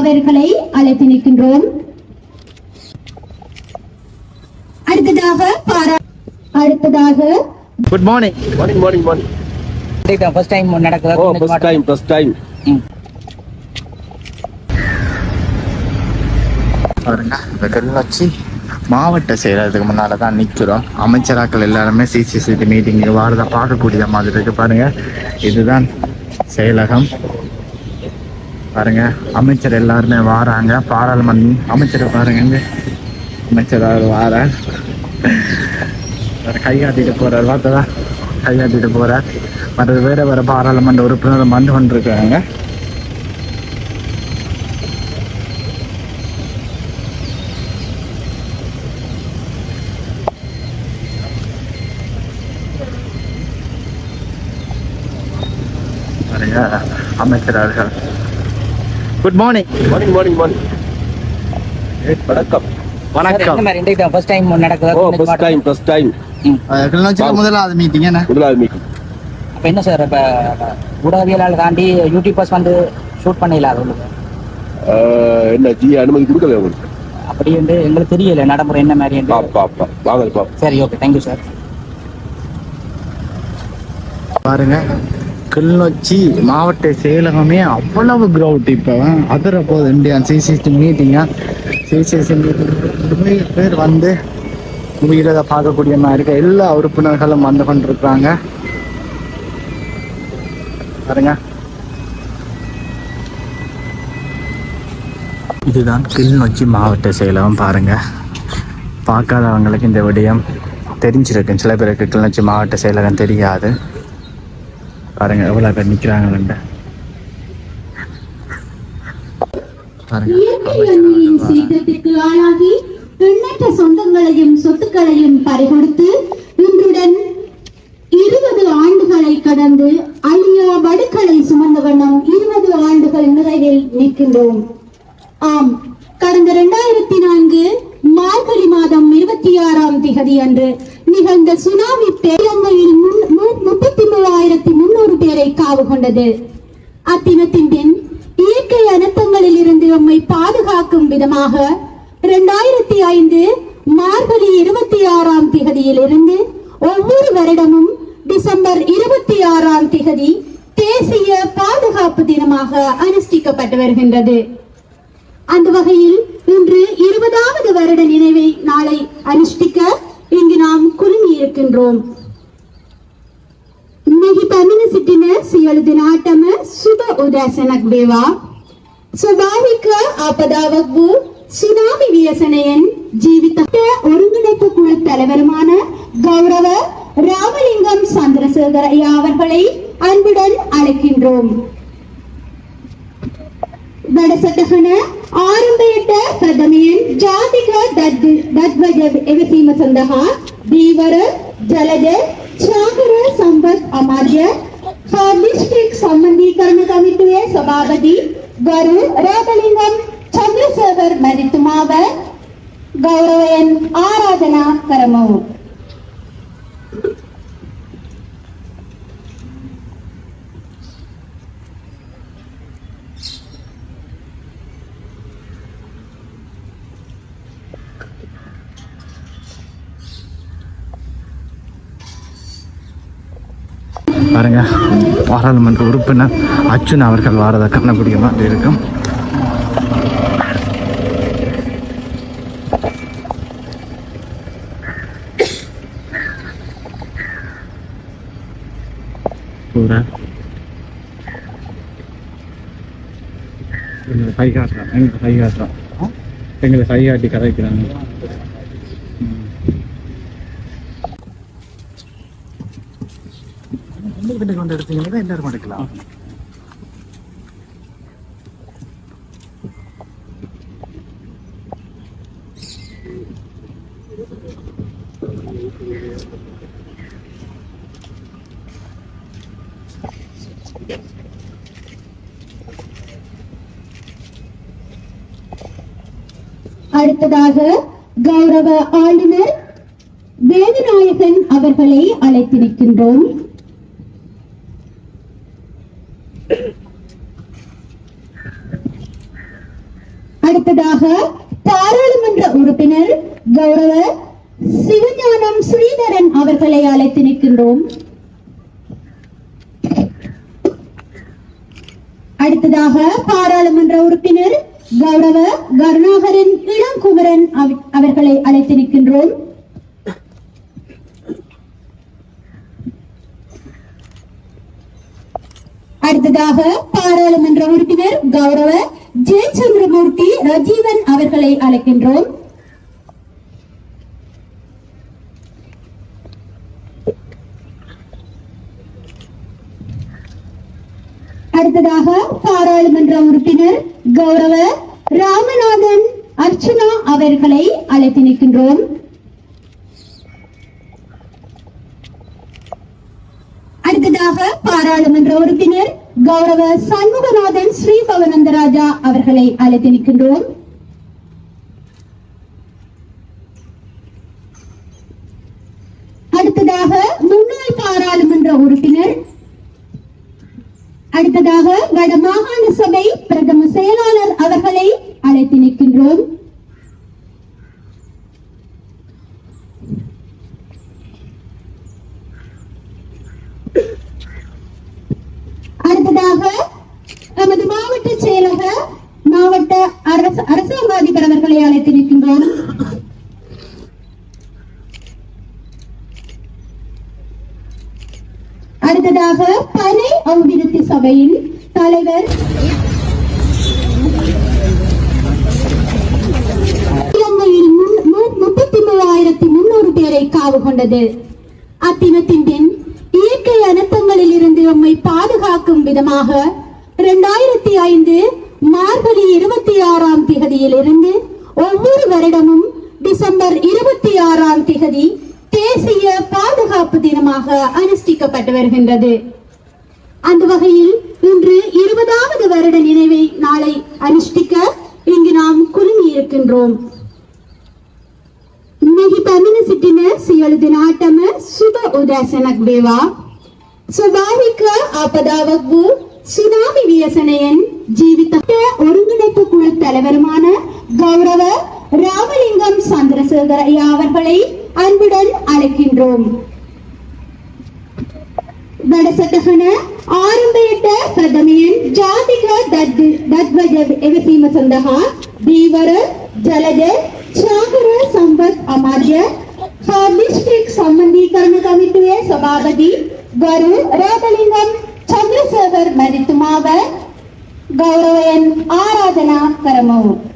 அவர்களை அழைத்து நிற்கின்றோம். அடுத்ததாக பாரா அடுத்ததாக good morning morning morning morning first time நடக்குது? ஓ ஃபர்ஸ்ட் டைம் ஃபர்ஸ்ட் டைம் பாருங்க இந்த கிளிநொச்சி மாவட்ட செயலகத்துக்கு முன்னால தான் நிற்கிறோம் அமைச்சராக்கள் எல்லாருமே சிசிசிடி மீட்டிங் வாரதை பார்க்கக்கூடிய மாதிரி இருக்கு பாருங்க. இதுதான் செயலகம். பாருங்க. அமைச்சர் எல்லாருமே வாராங்க. பாராளுமன்ற அமைச்சரை பாருங்க அமைச்சர் அவர் வார கையாட்டிட்டு போறார். பார்த்ததா கையாட்டிட்டு போறார். மற்றது வேற வேற பாராளுமன்ற உறுப்பினர் மண்டு கொண்டிருக்காங்க அமைச்சர் அவர்கள். Good morning morning morning morning வணக்கம். வணக்கம். ஃபர்ஸ்ட் டைம் நடக்குது? ஓ ஃபர்ஸ்ட் டைம் ஃபர்ஸ்ட் டைம் கிளிநொச்சியில் முதலாவது மீட்டிங் என்ன? முதலாவது மீட்டிங் அப்ப என்ன சார் இப்ப ஊடகவியலாளர் தாண்டி யூடியூபர்ஸ் வந்து ஷூட் பண்ணல அது உங்களுக்கு? என்ன ஜி அனுமதி கொடுக்கல உங்களுக்கு? அப்படி வந்து எங்களுக்கு தெரியல நடைமுறை என்ன மாதிரி வாங்க சரி ஓகே தேங்க்யூ சார் பாருங்க. கிளிநொச்சி மாவட்ட செயலகமே அவ்வளவு கிரௌட் இப்போ. அதிர போகுது இந்தியா சிசிசி மீட்டிங்காக சிசிசி மீட்டிங் பேர் வந்து உயிரதை பார்க்கக்கூடிய மாதிரி இருக்க. எல்லா உறுப்பினர்களும் வந்து கொண்டிருக்கிறாங்க. பாருங்க. இதுதான் கிளிநொச்சி மாவட்ட செயலகம் பாருங்க. பார்க்காதவங்களுக்கு இந்த விடயம் தெரிஞ்சிருக்கு சில பேருக்கு கிளிநொச்சி மாவட்ட செயலகம் தெரியாது. பாருங்க எவ்வளவு பேர் ஆளாகி எண்ணற்ற சொந்தங்களையும் சொத்துக்களையும் பறிகொடுத்து இன்றுடன் இருபது ஆண்டுகளை கடந்து அழியா வடுக்களை சுமந்த வண்ணம் இருபது ஆண்டுகள் நிறைவில் நிற்கின்றோம். ஆம் கடந்த இரண்டாயிரத்தி நான்கு மார்கழி மாதம் இருபத்தி ஆறாம் திகதி அன்று நிகழ்ந்த சுனாமி பேரங்கையில் முப்பத்தி மூவாயிரத்தி முன்னூறு காவு கொண்டது. அத்தினத்தின் பின் இயற்கை அனர்த்தங்களில் இருந்து நம்மை பாதுகாக்கும் விதமாக இரண்டாயிரத்தி ஐந்து மார்கழி இருபத்தி ஆறாம் திகதியில் இருந்து ஒவ்வொரு வருடமும் டிசம்பர் இருபத்தி ஆறாம் திகதி தேசிய பாதுகாப்பு தினமாக அனுஷ்டிக்கப்பட்டு வருகின்றது. அந்த வகையில் இன்று இருபதாவது வருட நினைவை நாளை அனுஷ்டிக்க இங்கு நாம் குழுமி இருக்கின்றோம் පැමිණ සිටින සියලු දෙනාටම සුබ උදෑසනක් වේවා. ස්වභාවික ආපදාවක් වූ சுனாமி வியசனையின் ஜீவித்த ஒருங்கிணைப்பு குழு தலைவருமான கௌரவ ராமலிங்கம் சந்திரசேகர் ஐயா அவர்களை அன்புடன் அழைக்கின்றோம் වැඩසටහන ආරම්භයට ප්‍රථමයෙන් ජාතික දත්වජ එවසීම සඳහා දීවර ජලජ චාකර આચાર્ય હોલિસ્ટિક સંબંધીકરણ કમિટીએ સભાપતિ ગરુ ரோகலிங்கம் சந்திரசேகர் மதித்துமாவர் கௌரவ என் ஆராதனா கரமவும் பாருங்க பாராளுமன்ற உறுப்பினர் அர்ஜுன் அவர்கள் வாரதை காணக்கூடிய இருக்கும். பூரா கை காட்டுறான் எங்களை கை காட்டுறான் எங்களை கை காட்டி கதைக்கிறாங்க உங்களுக்கு கொண்டு எடுத்தீங்கன்னா எல்லாரும் எடுக்கலாம். அடுத்ததாக கௌரவ ஆளுநர் வேதநாயகன் அவர்களை அழைத்திருக்கின்றோம். அடுத்ததாக பாராளுமன்ற உறுப்பினர் கௌரவ சிவஞானம் ஸ்ரீதரன் அவர்களை அழைத்து நிற்கின்றோம். அடுத்ததாக பாராளுமன்ற உறுப்பினர் கௌரவ கருணாகரன் இளங்குமரன் அவர்களை அழைத்து நிற்கின்றோம். அடுத்ததாக பாராளுமன்ற உறுப்பினர் கௌரவ ஜெயச்சந்திரமூர்த்தி ரஜீவன் அவர்களை அழைக்கின்றோம். அடுத்ததாக பாராளுமன்ற உறுப்பினர் கௌரவ ராமநாதன் அர்ச்சனா அவர்களை அழைத்து நிற்கின்றோம். அடுத்ததாக பாராளுமன்ற உறுப்பினர் கௌரவ சண்முகநாதன் ஸ்ரீபவனந்தராஜா அவர்களை அழைத்து நிற்கின்றோம். அடுத்ததாக முன்னாள் பாராளுமன்ற உறுப்பினர் அடுத்ததாக வட மாகாண சபை பிரதம செயலாளர் அவர்களை அழைத்து நிற்கின்றோம் அடுத்ததாக நமது மாவட்ட செயலக மாவட்ட அரசு அவர்களை அழைத்து நிற்கின்றோம் அடுத்ததாக பனை அபிவிருத்தி சபையின் தலைவர். இலங்கையில் முப்பத்தி மூவாயிரத்தி முன்னூறு பேரை காவு கொண்டது. அத்தினத்தின் பின் இயற்கை அனர்த்தங்களில் இருந்து நம்மை பாதுகாக்கும் விதமாக இரண்டாயிரத்தி ஐந்து மார்கழி இருபத்தி ஆறாம் திகதியில் இருந்து ஒவ்வொரு வருடமும் டிசம்பர் இருபத்தி ஆறாம் திகதி தேசிய பாதுகாப்பு தினமாக அனுஷ்டிக்கப்பட்டு வருகின்றது அந்த வகையில் இன்று இருபதாவது வருட நினைவை நாளை அனுஷ்டிக்க இங்கு நாம் குழுமி இருக்கின்றோம் මෙහි පැමිණ සිටින සියලු දෙනාටම සුබ උදෑසනක් වේවා. ස්වභාවික ආපදාවක් වූ சுனாமி வியசனையன் ஜீவித்த ஒருங்கிணைப்பு குழு தலைவருமான கௌரவ ராமலிங்கம் சந்திரசேகர் ஐயா அவர்களை அன்புடன் அழைக்கின்றோம் වැඩසටහන ආරම්භයට ප්‍රථමයෙන් ජාතික දත්වජ එවසීම සඳහා දීවර ජලජ ශාකර සම්පත් අමාත්‍ය හා ඩිස්ට්‍රික් සම්බන්ධීකරණ කමිටුවේ සභාපති ගරු රාමලිංගම් ಮರೆತು ಮಾವ ಗೌರವ ಆರಾಧನಾ ಕರಮವು